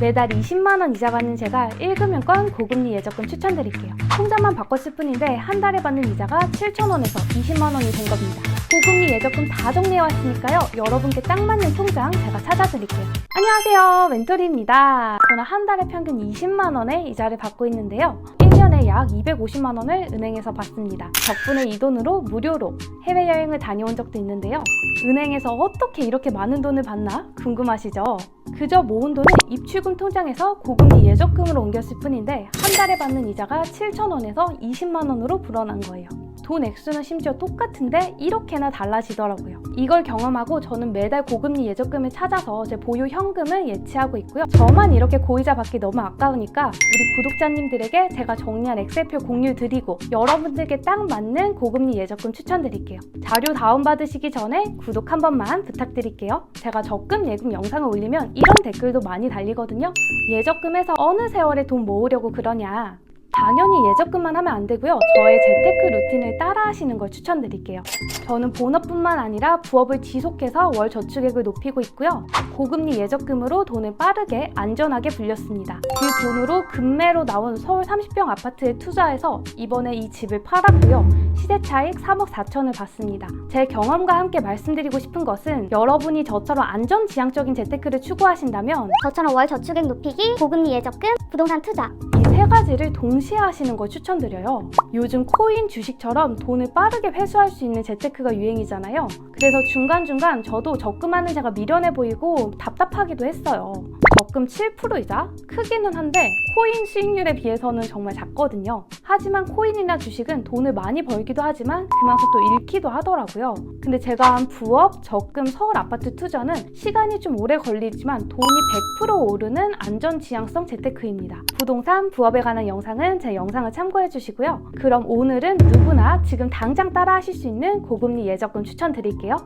매달 20만원 이자 받는 제가 1금융권 고금리 예적금 추천드릴게요. 통장만 바꿨을 뿐인데 한 달에 받는 이자가 7,000원에서 20만원이 된 겁니다. 고금리 예적금 다 정리해왔으니까요. 여러분께 딱 맞는 통장 제가 찾아드릴게요. 안녕하세요. 멘토리입니다. 저는 한 달에 평균 20만원의 이자를 받고 있는데요. 1년에 약 250만 원을 은행에서 받습니다. 덕분에 이 돈으로 무료로 해외여행을 다녀온 적도 있는데요. 은행에서 어떻게 이렇게 많은 돈을 받나 궁금하시죠? 그저 모은 돈을 입출금 통장에서 고금리 예적금으로 옮겼을 뿐인데 한 달에 받는 이자가 7,000원에서 20만 원으로 불어난 거예요. 돈 액수는 심지어 똑같은데 이렇게나 달라지더라고요. 이걸 경험하고 저는 매달 고금리 예적금을 찾아서 제 보유 현금을 예치하고 있고요. 저만 이렇게 고이자 받기 너무 아까우니까 우리 구독자님들에게 제가 정리한 엑셀표 공유 드리고 여러분들께 딱 맞는 고금리 예적금 추천드릴게요. 자료 다운받으시기 전에 구독 한 번만 부탁드릴게요. 제가 적금 예금 영상을 올리면 이런 댓글도 많이 달리거든요. 예적금에서 어느 세월에 돈 모으려고 그러냐. 당연히 예적금만 하면 안 되고요. 저의 재테크 루틴을 따라 하시는 걸 추천드릴게요. 저는 본업뿐만 아니라 부업을 지속해서 월 저축액을 높이고 있고요. 고금리 예적금으로 돈을 빠르게 안전하게 불렸습니다. 그 돈으로 금매로 나온 서울 30평 아파트에 투자해서 이번에 이 집을 팔았고요. 시세 차익 3억 4천을 받습니다. 제 경험과 함께 말씀드리고 싶은 것은 여러분이 저처럼 안전지향적인 재테크를 추구하신다면 저처럼 월 저축액 높이기, 고금리 예적금, 부동산 투자. 이세 가지를 동시에 하시는 걸 추천드려요. 요즘 코인 주식처럼 돈을 빠르게 회수할 수 있는 재테크가 유행이잖아요. 그래서 중간중간 저도 적금하는 제가 미련해 보이고 답답하기도 했어요. 적금 7%이자? 크기는 한데 코인 수익률에 비해서는 정말 작거든요. 하지만 코인이나 주식은 돈을 많이 벌기도 하지만 그만큼 또 잃기도 하더라고요. 근데 제가 한 부업, 적금, 서울 아파트 투자는 시간이 좀 오래 걸리지만 돈이 100% 오르는 안전 지향성 재테크입니다. 부동산, 부업 에 관한 영상은 제 영상을 참고해 주시고요. 그럼 오늘은 누구나 지금 당장 따라 하실 수 있는 고금리 예적금 추천 드릴게요.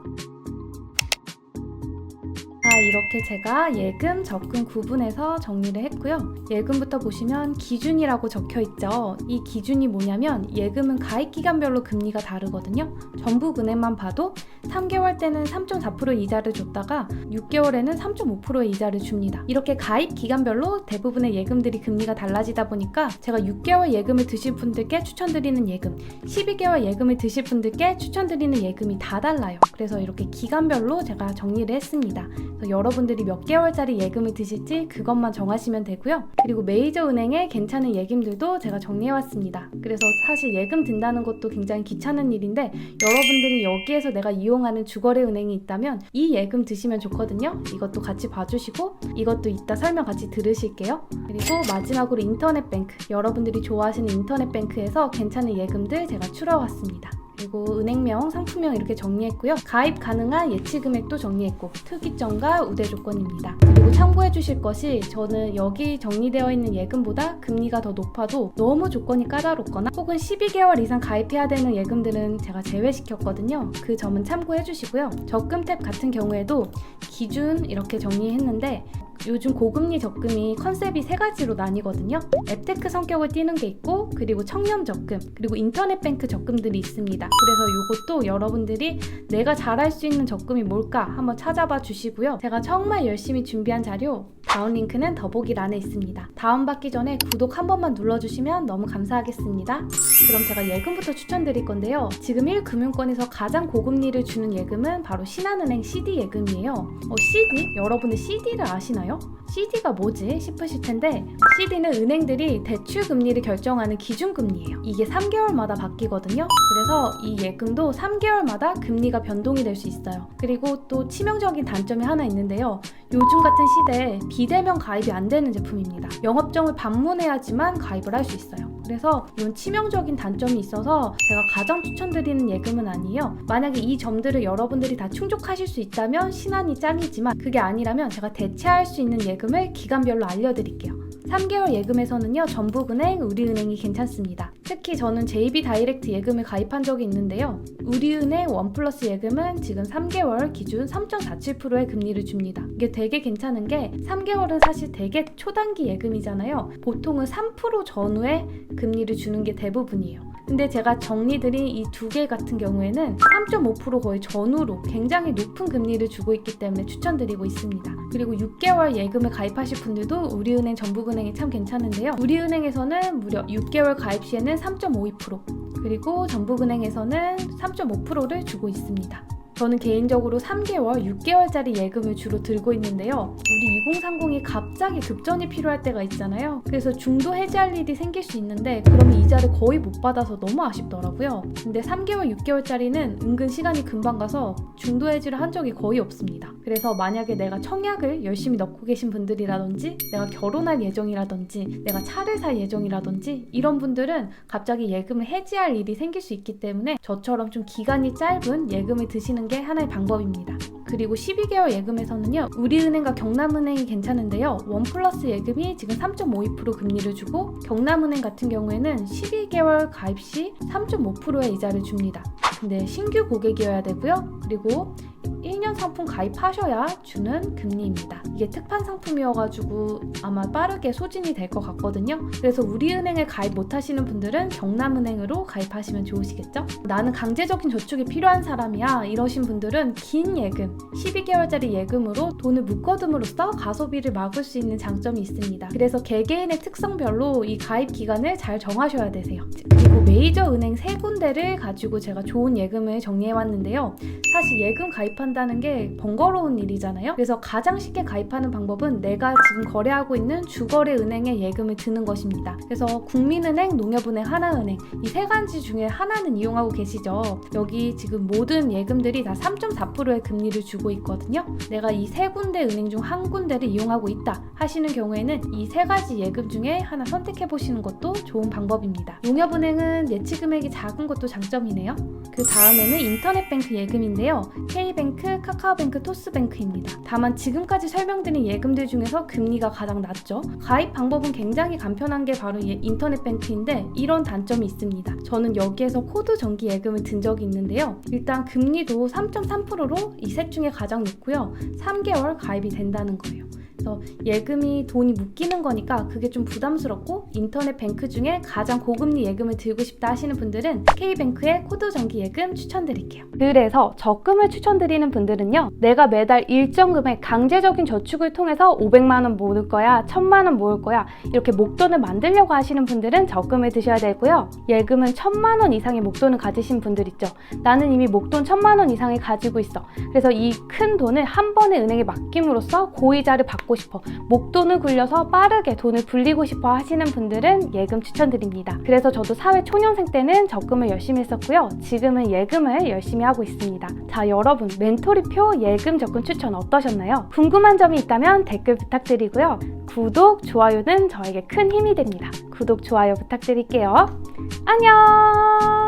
자, 이렇게 제가 예금, 적금 구분해서 정리를 했고요. 예금부터 보시면 기준이라고 적혀 있죠. 이 기준이 뭐냐면 예금은 가입 기간별로 금리가 다르거든요. 전북 은행만 봐도 3개월 때는 3.4% 이자를 줬다가 6개월에는 3.5%의 이자를 줍니다. 이렇게 가입 기간별로 대부분의 예금들이 금리가 달라지다 보니까 제가 6개월 예금을 드실 분들께 추천드리는 예금, 12개월 예금을 드실 분들께 추천드리는 예금이 다 달라요. 그래서 이렇게 기간별로 제가 정리를 했습니다. 여러분들이 몇 개월짜리 예금을 드실지 그것만 정하시면 되고요. 그리고 메이저 은행의 괜찮은 예금들도 제가 정리해왔습니다. 그래서 사실 예금 든다는 것도 굉장히 귀찮은 일인데 여러분들이 여기에서 내가 이용하는 주거래 은행이 있다면 이 예금 드시면 좋거든요. 이것도 같이 봐주시고 이것도 이따 설명 같이 들으실게요. 그리고 마지막으로 인터넷 뱅크 여러분들이 좋아하시는 인터넷 뱅크에서 괜찮은 예금들 제가 추려왔습니다. 그리고 은행명, 상품명 이렇게 정리했고요. 가입 가능한 예치 금액도 정리했고 특이점과 우대 조건입니다. 그리고 참고해 주실 것이 저는 여기 정리되어 있는 예금보다 금리가 더 높아도 너무 조건이 까다롭거나 혹은 12개월 이상 가입해야 되는 예금들은 제가 제외시켰거든요. 그 점은 참고해 주시고요. 적금 탭 같은 경우에도 기준 이렇게 정리했는데 요즘 고금리 적금이 컨셉이 세 가지로 나뉘거든요. 앱테크 성격을 띠는 게 있고, 그리고 청년 적금, 그리고 인터넷 뱅크 적금들이 있습니다. 그래서 이것도 여러분들이 내가 잘할 수 있는 적금이 뭘까 한번 찾아봐 주시고요. 제가 정말 열심히 준비한 자료 다운 링크는 더보기란에 있습니다. 다운받기 전에 구독 한 번만 눌러주시면 너무 감사하겠습니다. 그럼 제가 예금부터 추천드릴 건데요. 지금 1금융권에서 가장 고금리를 주는 예금은 바로 신한은행 CD 예금이에요. 어, CD? 여러분들 CD를 아시나요? CD가 뭐지 싶으실 텐데 CD는 은행들이 대출 금리를 결정하는 기준 금리예요. 이게 3개월마다 바뀌거든요. 그래서 이 예금도 3개월마다 금리가 변동이 될 수 있어요. 그리고 또 치명적인 단점이 하나 있는데요. 요즘 같은 시대에 비대면 가입이 안 되는 제품입니다. 영업정을 방문해야지만 가입을 할 수 있어요. 그래서 이런 치명적인 단점이 있어서 제가 가장 추천드리는 예금은 아니에요. 만약에 이 점들을 여러분들이 다 충족하실 수 있다면 신한이 짱이지만 그게 아니라면 제가 대체할 수 있는 예금을 기간별로 알려드릴게요. 3개월 예금에서는요, 전북은행, 우리은행이 괜찮습니다. 특히 저는 JB 다이렉트 예금을 가입한 적이 있는데요. 우리은행 원 플러스 예금은 지금 3개월 기준 3.47%의 금리를 줍니다. 이게 되게 괜찮은 게 3개월은 사실 되게 초단기 예금이잖아요. 보통은 3% 전후에 금리를 주는 게 대부분이에요. 근데 제가 정리드린 이 두 개 같은 경우에는 3.5% 거의 전후로 굉장히 높은 금리를 주고 있기 때문에 추천드리고 있습니다. 그리고 6개월 예금을 가입하실 분들도 우리은행 전북은행이 참 괜찮은데요. 우리은행에서는 무려 6개월 가입 시에는 3.52% 그리고 전북은행에서는 3.5%를 주고 있습니다. 저는 개인적으로 3개월, 6개월짜리 예금을 주로 들고 있는데요. 우리 2030이 갑자기 급전이 필요할 때가 있잖아요. 그래서 중도 해지할 일이 생길 수 있는데 그러면 이자를 거의 못 받아서 너무 아쉽더라고요. 근데 3개월, 6개월짜리는 은근 시간이 금방 가서 중도 해지를 한 적이 거의 없습니다. 그래서 만약에 내가 청약을 열심히 넣고 계신 분들이라든지 내가 결혼할 예정이라든지 내가 차를 살 예정이라든지 이런 분들은 갑자기 예금을 해지할 일이 생길 수 있기 때문에 저처럼 좀 기간이 짧은 예금을 드시는 게 하나의 방법입니다. 그리고 12개월 예금에서는요, 우리은행과 경남은행이 괜찮은데요. 원 플러스 예금이 지금 3.52% 금리를 주고, 경남은행 같은 경우에는 12개월 가입 시 3.5%의 이자를 줍니다. 근데 신규 고객이어야 되고요. 그리고 1년 상품 가입하셔야 주는 금리입니다. 이게 특판 상품이어가지고 아마 빠르게 소진이 될 것 같거든요. 그래서 우리은행에 가입 못하시는 분들은 경남은행으로 가입하시면 좋으시겠죠? 나는 강제적인 저축이 필요한 사람이야 이러신 분들은 긴 예금, 12개월짜리 예금으로 돈을 묶어둠으로써 가소비를 막을 수 있는 장점이 있습니다. 그래서 개개인의 특성별로 이 가입 기간을 잘 정하셔야 되세요. 그리고 메이저 은행 세 군데를 가지고 제가 좋은 예금을 정리해 왔는데요. 사실 예금 가입 한다는 게 번거로운 일이잖아요. 그래서 가장 쉽게 가입하는 방법은 내가 지금 거래하고 있는 주거래 은행에 예금을 드는 것입니다. 그래서 국민은행, 농협은행, 하나은행 이 세 가지 중에 하나는 이용하고 계시죠. 여기 지금 모든 예금들이 다 3.4%의 금리를 주고 있거든요. 내가 이 세 군데 은행 중 한 군데를 이용하고 있다 하시는 경우에는 이 세 가지 예금 중에 하나 선택해 보시는 것도 좋은 방법입니다. 농협은행은 예치 금액이 작은 것도 장점이네요. 그 다음에는 인터넷 뱅크 예금인데요. K뱅크, 카카오뱅크, 토스뱅크입니다. 다만 지금까지 설명드린 예금들 중에서 금리가 가장 낮죠. 가입 방법은 굉장히 간편한 게 바로 이 인터넷 뱅크인데 이런 단점이 있습니다. 저는 여기에서 코드 정기 예금을 든 적이 있는데요. 일단 금리도 3.3%로 이 셋 중에 가장 높고요. 3개월 가입이 된다는 거예요. 그래서 예금이 돈이 묶이는 거니까 그게 좀 부담스럽고 인터넷 뱅크 중에 가장 고금리 예금을 들고 싶다 하시는 분들은 K뱅크의 코드 정기 예금 추천드릴게요. 그래서 적금을 추천드리는 분들은요. 내가 매달 일정 금액 강제적인 저축을 통해서 500만 원 모을 거야, 1000만 원 모을 거야 이렇게 목돈을 만들려고 하시는 분들은 적금을 드셔야 되고요. 예금은 1000만 원 이상의 목돈을 가지신 분들 있죠. 나는 이미 목돈 1000만 원 이상을 가지고 있어. 그래서 이 큰 돈을 한 번에 은행에 맡김으로써 고이자를 받고 싶어. 목돈을 굴려서 빠르게 돈을 불리고 싶어 하시는 분들은 예금 추천드립니다. 그래서 저도 사회 초년생 때는 적금을 열심히 했었고요. 지금은 예금을 열심히 하고 있습니다. 자, 여러분, 멘토리표 예금 적금 추천 어떠셨나요? 궁금한 점이 있다면 댓글 부탁드리고요. 구독, 좋아요는 저에게 큰 힘이 됩니다. 구독, 좋아요 부탁드릴게요. 안녕!